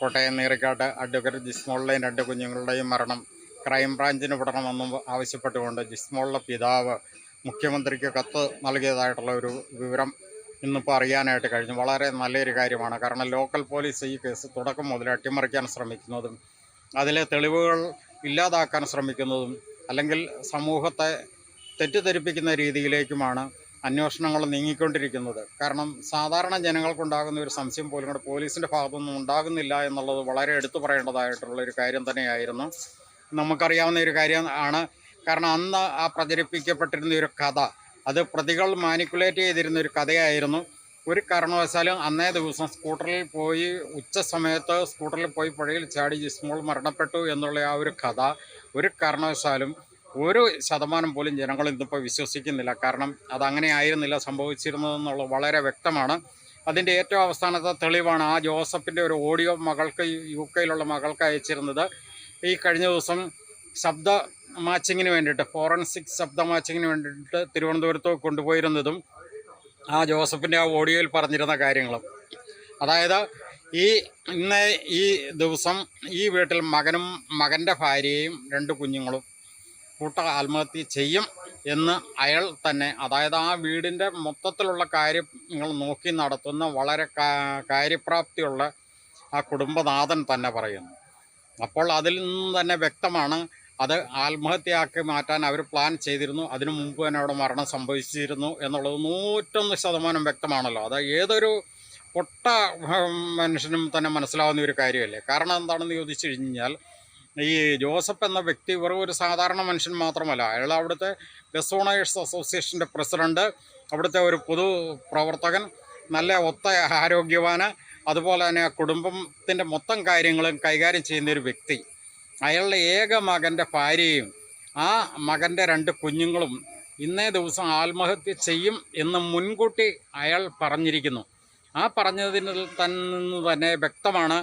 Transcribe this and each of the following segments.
Kottayam നീറിക്കാട്ട് advocate ജിസ്മോളിലെയും രണ്ട് കുഞ്ഞുങ്ങളുടെയും മരണം ക്രൈംബ്രാഞ്ചിന് വിടണമെന്നും ആവശ്യപ്പെട്ടുകൊണ്ട് ജിസ്മോളിലെ പിതാവ് മുഖ്യമന്ത്രിക്ക് കത്ത് നൽകിയതായിട്ടുള്ള ഒരു വിവരം ഇന്നിപ്പോൾ അറിയാനായിട്ട് കഴിഞ്ഞു. വളരെ നല്ലൊരു കാര്യമാണ്. കാരണം ലോക്കൽ പോലീസ് ഈ കേസ് തുടക്കം മുതൽ അട്ടിമറിക്കാൻ ശ്രമിക്കുന്നതും അതിലെ തെളിവുകൾ ഇല്ലാതാക്കാൻ ശ്രമിക്കുന്നതും അല്ലെങ്കിൽ സമൂഹത്തെ തെറ്റിദ്ധരിപ്പിക്കുന്ന രീതിയിലേക്കുമാണ് അന്വേഷണങ്ങൾ നീങ്ങിക്കൊണ്ടിരിക്കുന്നത്. കാരണം സാധാരണ ജനങ്ങൾക്കുണ്ടാകുന്ന ഒരു സംശയം പോലും കൂടെ പോലീസിന്റെ ഭാഗത്തുനിന്നും ഉണ്ടാകുന്നില്ല എന്നുള്ളത് വളരെ എടുത്തു പറയേണ്ടതായിട്ടുള്ള ഒരു കാര്യം തന്നെയായിരുന്നു. നമുക്കറിയാവുന്ന ഒരു കാര്യം ആണ്. കാരണം അന്ന് ആ പ്രചരിപ്പിക്കപ്പെട്ടിരുന്ന ഒരു കഥ അത് പ്രതികൾ മാനിക്കുലേറ്റ് ചെയ്തിരുന്ന ഒരു കഥയായിരുന്നു. ഒരു കാരണവശാലും അന്നേ ദിവസം സ്കൂട്ടറിൽ പോയി ഉച്ച സമയത്ത് സ്കൂട്ടറിൽ പോയി പുഴയിൽ ചാടി ജിസ്മോൾ മരണപ്പെട്ടു എന്നുള്ള ആ ഒരു കഥ ഒരു കാരണവശാലും ഒരു ശതമാനം പോലും ജനങ്ങൾ ഇന്നിപ്പോൾ വിശ്വസിക്കുന്നില്ല. കാരണം അതങ്ങനെ ആയിരുന്നില്ല സംഭവിച്ചിരുന്നതെന്നുള്ളത് വളരെ വ്യക്തമാണ്. അതിന്റെ ഏറ്റവും അവസാനത്തെ തെളിവാണ് ആ ജോസഫിന്റെ ഒരു ഓഡിയോ മകൾക്ക് യു കെയിലുള്ള മകൾക്ക് അയച്ചിരുന്നത്. ഈ കഴിഞ്ഞ ദിവസം ശബ്ദ മാച്ചിങ്ങിന് വേണ്ടിയിട്ട് ഫോറൻസിക് ശബ്ദ മാച്ചിങ്ങിന് വേണ്ടിയിട്ട് തിരുവനന്തപുരത്ത് കൊണ്ടുപോയിരുന്നതും ആ ജോസഫിന്റെ ആ ഓഡിയോയിൽ പറഞ്ഞിരുന്ന കാര്യങ്ങളും. അതായത് ഈ ഇന്ന് ഈ ദിവസം ഈ വീട്ടിൽ മകനും മകന്റെ ഭാര്യയും രണ്ട് കുഞ്ഞുങ്ങളും കൂട്ട ആത്മഹത്യ ചെയ്യും എന്ന് അയാൾ തന്നെ അതായത് ആ വീടിന്റെ മൊത്തത്തിലുള്ള കാര്യങ്ങൾ നോക്കി നടത്തുന്ന വളരെ കാര്യപ്രാപ്തിയുള്ള ആ കുടുംബനാഥൻ തന്നെ പറയുന്നു. അപ്പോൾ അതിൽ നിന്ന് തന്നെ വ്യക്തമാണ് അത് ആത്മഹത്യയാക്കി മാറ്റാൻ അവർ പ്ലാൻ ചെയ്തിരുന്നു അതിനു മുമ്പ് തന്നെ അവിടെ മരണം സംഭവിച്ചിരുന്നു എന്നുള്ളത് നൂറ്റൊന്ന് ശതമാനം വ്യക്തമാണല്ലോ. അത് ഏതൊരു പൊട്ട മനുഷ്യനും തന്നെ മനസ്സിലാവുന്ന ഒരു കാര്യമല്ലേ. കാരണം എന്താണെന്ന് ചോദിച്ചു കഴിഞ്ഞാൽ ഈ ജോസഫ് എന്ന വ്യക്തി വെറും ഒരു സാധാരണ മനുഷ്യൻ മാത്രമല്ല. അയാൾ അവിടുത്തെ ബസ് ഓണേഴ്സ് അസോസിയേഷന്റെ പ്രസിഡന്റ് അവിടുത്തെ ഒരു പൊതു പ്രവർത്തകൻ നല്ല ഒത്ത ആരോഗ്യവാന് അതുപോലെ തന്നെ കുടുംബത്തിന്റെ മൊത്തം കാര്യങ്ങളും കൈകാര്യം ചെയ്യുന്ന ഒരു വ്യക്തി. അയാളുടെ ഏക മകന്റെ ഭാര്യയും ആ മകന്റെ രണ്ട് കുഞ്ഞുങ്ങളും ഇന്നേ ദിവസം ആത്മഹത്യ ചെയ്യും എന്ന് മുൻകൂട്ടി അയാൾ പറഞ്ഞിരിക്കുന്നു. ആ പറഞ്ഞതിൽ തന്നെ വ്യക്തമാണ്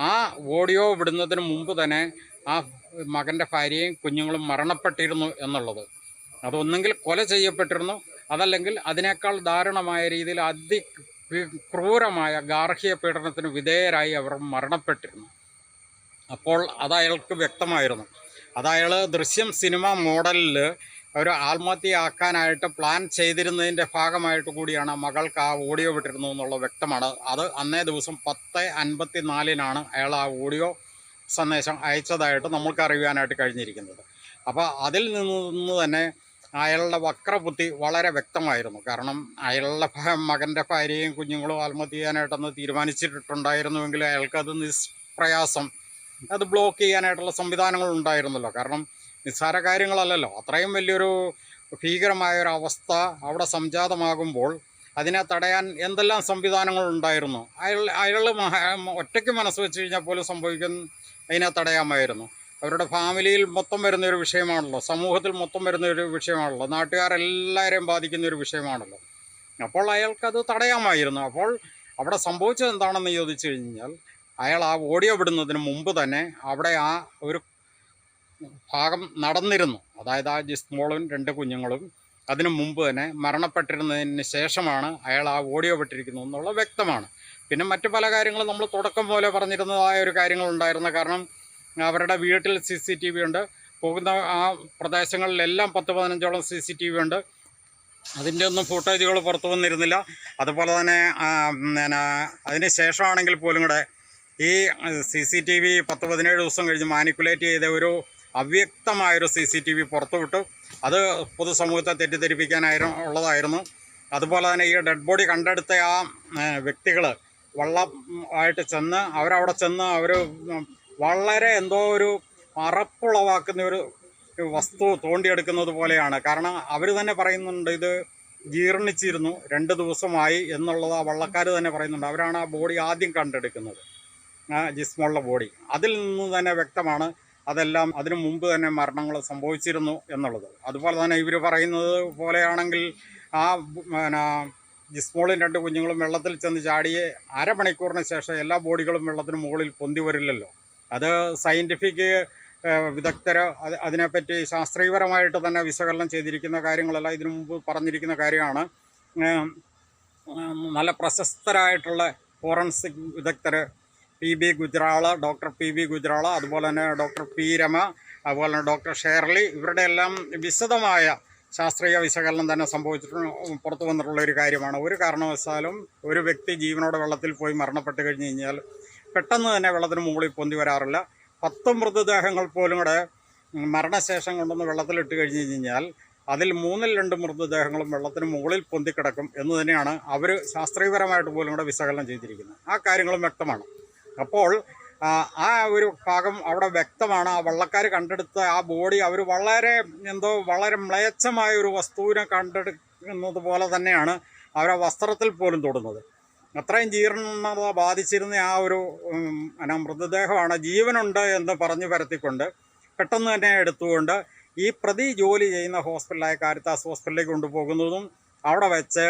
ആ ഓഡിയോ വിടുന്നതിന് മുമ്പ് തന്നെ ആ മകന്റെ ഭാര്യയും കുഞ്ഞുങ്ങളും മരണപ്പെട്ടിരുന്നു എന്നുള്ളത്. അതൊന്നെങ്കിൽ കൊല ചെയ്യപ്പെട്ടിരുന്നു. അതല്ലെങ്കിൽ അതിനേക്കാൾ ദാരുണമായ രീതിയിൽ അതി ക്രൂരമായ ഗാർഹിക പീഡനത്തിന് വിധേയരായി അവർ മരണപ്പെട്ടിരുന്നു. അപ്പോൾ അത് അയാൾക്ക് വ്യക്തമായിരുന്നു. അത് അയാൾ ദൃശ്യം സിനിമ മോഡലിൽ ഒരു ആത്മഹത്യയാക്കാനായിട്ട് പ്ലാൻ ചെയ്തിരുന്നതിന്റെ ഭാഗമായിട്ട് കൂടിയാണ് മകൾക്ക് ആ ഓഡിയോ വിട്ടിരുന്നു എന്നുള്ളത് വ്യക്തമാണ്. അത് അന്നേ ദിവസം പത്ത് അൻപത്തി നാലിനാണ് അയാൾ ആ ഓഡിയോ സന്ദേശം അയച്ചതായിട്ട് നമ്മൾക്ക് അറിയുവാനായിട്ട് കഴിഞ്ഞിരിക്കുന്നത്. അപ്പോൾ അതിൽ നിന്ന് തന്നെ അയാളുടെ വക്രബുദ്ധി വളരെ വ്യക്തമായിരുന്നു. കാരണം അയാളുടെ മകന്റെ ഭാര്യയും കുഞ്ഞുങ്ങളും ആത്മഹത്യ ചെയ്യാനായിട്ടൊന്ന് തീരുമാനിച്ചിട്ടുണ്ടായിരുന്നുവെങ്കിൽ അയാൾക്കത് നിഷ്പ്രയാസം അത് ബ്ലോക്ക് ചെയ്യാനായിട്ടുള്ള സംവിധാനങ്ങൾ ഉണ്ടായിരുന്നല്ലോ. കാരണം നിസ്സാര കാര്യങ്ങളല്ലല്ലോ. അത്രയും വലിയൊരു ഭീകരമായ ഒരു അവസ്ഥ അവിടെ സംജാതമാകുമ്പോൾ അതിനെ തടയാൻ എന്തെല്ലാം സംവിധാനങ്ങൾ ഉണ്ടായിരുന്നു? അയാൾ അയാൾ ഒറ്റയ്ക്ക് മനസ്സ് വെച്ച് കഴിഞ്ഞാൽ പോലും സംഭവിക്കുന്ന അതിനെ തടയാമായിരുന്നു. അവരുടെ ഫാമിലിയിൽ മൊത്തം വരുന്ന ഒരു വിഷയമാണല്ലോ. സമൂഹത്തിൽ മൊത്തം വരുന്ന ഒരു വിഷയമാണല്ലോ. നാട്ടുകാരെല്ലാവരെയും ബാധിക്കുന്ന ഒരു വിഷയമാണല്ലോ. അപ്പോൾ അയാൾക്കത് തടയാമായിരുന്നു. അപ്പോൾ അവിടെ സംഭവിച്ചത് എന്താണെന്ന് ചോദിച്ചു കഴിഞ്ഞാൽ അയാൾ ആ ഓഡിയോ വിടുന്നതിന് മുമ്പ് തന്നെ അവിടെ ആ ഒരു ഭാഗം നടന്നിരുന്നു. അതായത് ആ ജിസ്മോളും രണ്ട് കുഞ്ഞുങ്ങളും അതിനു മുമ്പ് തന്നെ മരണപ്പെട്ടിരുന്നതിന് ശേഷമാണ് അയാൾ ആ ഓഡിയോ വിട്ടിരിക്കുന്നത് എന്നുള്ളത് വ്യക്തമാണ്. പിന്നെ മറ്റു പല കാര്യങ്ങളും നമ്മൾ തുടക്കം പോലെ പറഞ്ഞിരുന്നതായ ഒരു കാര്യങ്ങളുണ്ടായിരുന്നു കാരണം അവരുടെ വീട്ടിൽ സി സി ടി വി ഉണ്ട്. പോകുന്ന ആ പ്രദേശങ്ങളിലെല്ലാം പത്ത് പതിനഞ്ചോളം സി സി ടി വി ഉണ്ട്. അതിന്റെ ഒന്നും ഫുട്ടേജുകൾ പുറത്തു വന്നിരുന്നില്ല. അതുപോലെ തന്നെ പിന്നെ അതിന് ശേഷമാണെങ്കിൽ പോലും കൂടെ ഈ സി സി ടി വി പത്ത് പതിനേഴ് ദിവസം കഴിഞ്ഞ് മാനിക്കുലേറ്റ് ചെയ്ത ഒരു അവ്യക്തമായൊരു സി സി ടി വി പുറത്തുവിട്ടു. അത് പൊതുസമൂഹത്തെ തെറ്റിദ്ധരിപ്പിക്കാനായിരുന്നു ഉള്ളതായിരുന്നു. അതുപോലെ തന്നെ ഈ ഡെഡ് ബോഡി കണ്ടെടുത്ത ആ വ്യക്തികൾ വള്ളം ആയിട്ട് ചെന്ന് അവരവിടെ ചെന്ന് അവർ വളരെ എന്തോ ഒരു അറപ്പുളവാക്കുന്ന ഒരു വസ്തു തോണ്ടിയെടുക്കുന്നത് പോലെയാണ്. കാരണം അവർ തന്നെ പറയുന്നുണ്ട് ഇത് ജീർണിച്ചിരുന്നു രണ്ട് ദിവസമായി എന്നുള്ളത് ആ വള്ളക്കാർ തന്നെ പറയുന്നുണ്ട്. അവരാണ് ആ ബോഡി ആദ്യം കണ്ടെടുക്കുന്നത്. ആ ജിസ്മോളുടെ ബോഡി. അതിൽ നിന്ന് തന്നെ വ്യക്തമാണ് അതെല്ലാം അതിനു മുമ്പ് തന്നെ മരണങ്ങൾ സംഭവിച്ചിരുന്നു എന്നുള്ളത്. അതുപോലെ തന്നെ ഇവർ പറയുന്നത് പോലെയാണെങ്കിൽ ആ പിന്നെ ജിസ്മോളും രണ്ട് കുഞ്ഞുങ്ങളും വെള്ളത്തിൽ ചെന്ന് ചാടിയ അരമണിക്കൂറിന് ശേഷം എല്ലാ ബോഡികളും വെള്ളത്തിന് മുകളിൽ പൊന്തി വരില്ലല്ലോ. അത് സയന്റിഫിക് വിദഗ്ധർ അത് അതിനെപ്പറ്റി ശാസ്ത്രീയപരമായിട്ട് തന്നെ വിശകലനം ചെയ്തിരിക്കുന്ന കാര്യങ്ങളല്ല ഇതിനു മുമ്പ് പറഞ്ഞിരിക്കുന്ന കാര്യമാണ്. നല്ല പ്രശസ്തരായിട്ടുള്ള ഫോറൻസിക് വിദഗ്ധർ P B Gujral doctor P B Gujral അതുപോലെ തന്നെ ഡോക്ടർ പി രമ അതുപോലെ തന്നെ ഡോക്ടർ ഷേർലി ഇവരുടെ എല്ലാം വിശദമായ ശാസ്ത്രീയ വിശകലനം തന്നെ സംഭവിച്ചിട്ട് പുറത്തു വന്നിട്ടുള്ള ഒരു കാര്യമാണ്. ഒരു കാരണവശാലും ഒരു വ്യക്തി ജീവനോടെ വെള്ളത്തിൽ പോയി മരണപ്പെട്ട് കഴിഞ്ഞ് കഴിഞ്ഞാൽ പെട്ടെന്ന് തന്നെ വെള്ളത്തിന് മുകളിൽ പൊന്തി വരാറില്ല. പത്ത് മൃതദേഹങ്ങൾ പോലും കൂടെ മരണശേഷം കൊണ്ടുവന്ന് വെള്ളത്തിലിട്ട് കഴിഞ്ഞ് കഴിഞ്ഞാൽ അതിൽ മൂന്നിൽ രണ്ട് മൃതദേഹങ്ങളും വെള്ളത്തിന് മുകളിൽ പൊന്തിക്കിടക്കും എന്ന് തന്നെയാണ് അവർ ശാസ്ത്രീയപരമായിട്ട് പോലും കൂടെ വിശകലനം ചെയ്തിരിക്കുന്നത്. ആ കാര്യങ്ങളും വ്യക്തമാണ്. അപ്പോൾ ആ, ഒരു ഭാഗം അവിടെ വ്യക്തമാണ്. ആ വള്ളക്കാർ കണ്ടെടുത്ത ആ ബോഡി അവർ വളരെ എന്തോ വളരെ മ്ലേച്ഛമായ ഒരു വസ്തുവിനെ കണ്ടെടുക്കുന്നത് പോലെ തന്നെയാണ് അവരെ വസ്ത്രത്തിൽ പോലും തൊടുന്നത്. അത്രയും ജീർണത ബാധിച്ചിരുന്ന ആ ഒരു എന്നാ മൃതദേഹമാണ് ജീവനുണ്ട് എന്ന് പറഞ്ഞു പരത്തിക്കൊണ്ട് പെട്ടെന്ന് തന്നെ എടുത്തുകൊണ്ട് ഈ പ്രതി ജോലി ചെയ്യുന്ന ഹോസ്പിറ്റലായ കാരിത്താസ് ഹോസ്പിറ്റലിലേക്ക് കൊണ്ടുപോകുന്നതും അവിടെ വെച്ച്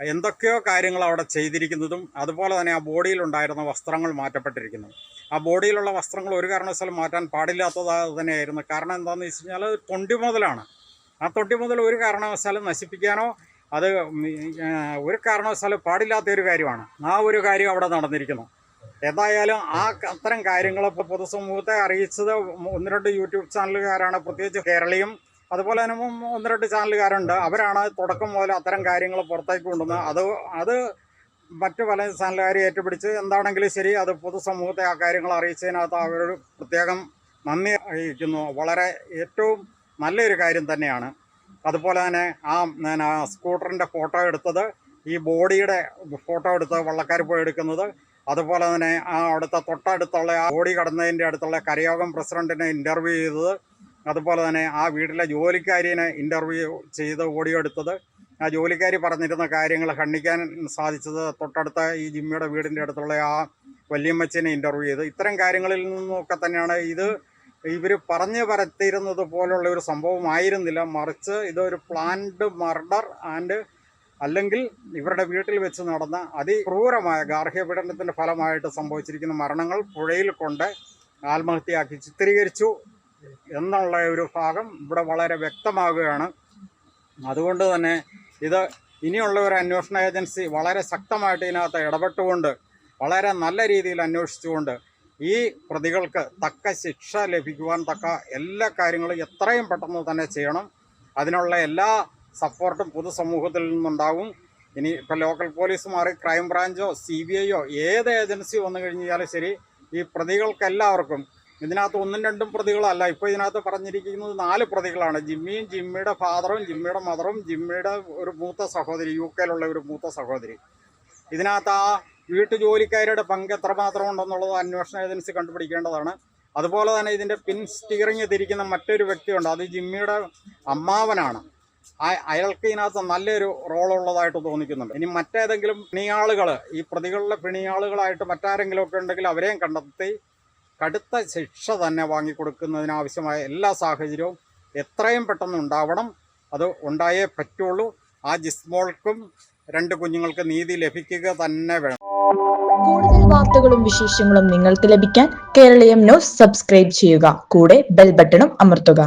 എന്തൊക്കെയോ കാര്യങ്ങൾ അവിടെ ചെയ്തിരിക്കുന്നതും അതുപോലെ തന്നെ ആ ബോഡിയിലുണ്ടായിരുന്ന വസ്ത്രങ്ങൾ മാറ്റപ്പെട്ടിരിക്കുന്നു. ആ ബോഡിയിലുള്ള വസ്ത്രങ്ങൾ ഒരു കാരണവശാലും മാറ്റാൻ പാടില്ലാത്തതായി തന്നെയായിരുന്നു. കാരണം എന്താണെന്ന് വെച്ച് കഴിഞ്ഞാൽ അത് തൊണ്ടി മുതലാണ് ആ തൊണ്ടി മുതൽ ഒരു കാരണവശാലും നശിപ്പിക്കാനോ അത് ഒരു കാരണവശാലും പാടില്ലാത്ത ഒരു കാര്യമാണ്. ആ ഒരു കാര്യം അവിടെ നടന്നിരിക്കുന്നു. എന്തായാലും ആ അത്തരം കാര്യങ്ങളൊക്കെ പൊതുസമൂഹത്തെ അറിയിച്ചത് ഒന്ന് രണ്ട് യൂട്യൂബ് ചാനലുകാരാണ്. പ്രത്യേകിച്ച് കേരളീയം അതുപോലെ തന്നെ ഒന്ന് രണ്ട് ചാനലുകാരുണ്ട്. അവരാണ് തുടക്കം മുതൽ അത്തരം കാര്യങ്ങൾ പുറത്തേക്ക് കൊണ്ടുവന്നത് അത് അത് മറ്റു പല ചാനലുകാരെ ഏറ്റുപിടിച്ച് എന്താണെങ്കിലും ശരി അത് പൊതുസമൂഹത്തെ ആ കാര്യങ്ങൾ അറിയിച്ചതിനകത്ത് അവരോട് പ്രത്യേകം നന്ദി അറിയിക്കുന്നു. വളരെ ഏറ്റവും നല്ലൊരു കാര്യം തന്നെയാണ്. അതുപോലെ തന്നെ ആ സ്കൂട്ടറിന്റെ ഫോട്ടോ എടുത്തത് ഈ ബോഡിയുടെ ഫോട്ടോ എടുത്ത് വള്ളക്കാർ പോയി എടുക്കുന്നത് അതുപോലെ തന്നെ ആ അടുത്ത തൊട്ടടുത്തുള്ള ആ ബോഡി കടന്നതിന്റെ അടുത്തുള്ള കരയോഗം പ്രസിഡന്റിനെ ഇന്റർവ്യൂ ചെയ്തത് അതുപോലെ തന്നെ ആ വീട്ടിലെ ജോലിക്കാരിനെ ഇന്റർവ്യൂ ചെയ്ത് ഓഡിയോ എടുത്തത്. ആ ജോലിക്കാരി പറഞ്ഞിരുന്ന കാര്യങ്ങൾ ഖണ്ഡിക്കാൻ സാധിച്ചത് തൊട്ടടുത്ത ഈ ജിമ്മിയുടെ വീടിന്റെ അടുത്തുള്ള ആ വല്യമ്മച്ചിനെ ഇന്റർവ്യൂ ചെയ്ത്. ഇത്തരം കാര്യങ്ങളിൽ നിന്നൊക്കെ തന്നെയാണ് ഇത് ഇവർ പറഞ്ഞു പരത്തിയിരുന്നത് പോലുള്ള ഒരു സംഭവമായിരുന്നില്ല മറിച്ച് ഇതൊരു പ്ലാൻഡ് മർഡർ ആൻഡ് അല്ലെങ്കിൽ ഇവരുടെ വീട്ടിൽ വെച്ച് നടന്ന അതിക്രൂരമായ ഗാർഹിക പീഡനത്തിന്റെ ഫലമായിട്ട് സംഭവിച്ചിരിക്കുന്ന മരണങ്ങൾ പുഴയിൽ കൊണ്ട് ആത്മഹത്യയാക്കി ചിത്രീകരിച്ചു. എന്നുള്ള ഒരു ഭാഗം ഇവിടെ വളരെ വ്യക്തമാകുകയാണ്. അതുകൊണ്ട് തന്നെ ഇത് ഇനിയുള്ള ഒരു അന്വേഷണ ഏജൻസി വളരെ ശക്തമായിട്ട് ഇതിനകത്ത് ഇടപെട്ടുകൊണ്ട് വളരെ നല്ല രീതിയിൽ അന്വേഷിച്ചുകൊണ്ട് ഈ പ്രതികൾക്ക് തക്ക ശിക്ഷ ലഭിക്കുവാൻ തക്ക എല്ലാ കാര്യങ്ങളും എത്രയും പെട്ടെന്ന് തന്നെ ചെയ്യണം. അതിനുള്ള എല്ലാ സപ്പോർട്ടും പൊതുസമൂഹത്തിൽ നിന്നുണ്ടാവും. ഇനി ഇപ്പോൾ ലോക്കൽ പോലീസ് മാറി ക്രൈം ബ്രാഞ്ചോ സി ബി ഐയോ ഏത് ഏജൻസി വന്നു കഴിഞ്ഞാലും ശരി ഈ പ്രതികൾക്കെല്ലാവർക്കും ഇതിനകത്ത് ഒന്നും രണ്ടും പ്രതികളല്ല. ഇപ്പോൾ ഇതിനകത്ത് പറഞ്ഞിരിക്കുന്നത് നാല് പ്രതികളാണ്. ജിമ്മിയും ജിമ്മിയുടെ ഫാദറും ജിമ്മിയുടെ മദറും ജിമ്മിയുടെ ഒരു മൂത്ത സഹോദരി യു കെയിലുള്ള ഒരു മൂത്ത സഹോദരി. ഇതിനകത്ത് ആ വീട്ടു ജോലിക്കാരുടെ പങ്ക് എത്രമാത്രം ഉണ്ടെന്നുള്ളത് അന്വേഷണ ഏജൻസി കണ്ടുപിടിക്കേണ്ടതാണ്. അതുപോലെ തന്നെ ഇതിന്റെ പിൻ സ്റ്റിയറിംഗ് തിരിക്കുന്ന മറ്റൊരു വ്യക്തിയുണ്ട്. അത് ജിമ്മിയുടെ അമ്മാവനാണ്. അയാൾക്ക് ഇതിനകത്ത് നല്ലൊരു റോളുള്ളതായിട്ട് തോന്നിക്കുന്നുണ്ട്. ഇനി മറ്റേതെങ്കിലും പിണിയാളുകൾ ഈ പ്രതികളുടെ പിണിയാളുകളായിട്ട് മറ്റാരെങ്കിലും ഒക്കെ ഉണ്ടെങ്കിൽ അവരെയും കണ്ടെത്തി കടുത്ത ശിക്ഷ തന്നെ വാങ്ങിക്കൊടുക്കുന്നതിനാവശ്യമായ എല്ലാ സാഹചര്യവും എത്രയും പെട്ടെന്ന് ഉണ്ടാവണം. അത് ഉണ്ടായേ പറ്റുള്ളൂ. ആ ജിസ്മോൾക്കും രണ്ട് കുഞ്ഞുങ്ങൾക്ക് നീതി ലഭിക്കുക തന്നെ വേണം. കൂടുതൽ വാർത്തകളും വിശേഷങ്ങളും നിങ്ങൾക്ക് ലഭിക്കാൻ കേരളീയം ന്യൂസ് സബ്സ്ക്രൈബ് ചെയ്യുക. കൂടെ ബെൽ ബട്ടണും അമർത്തുക.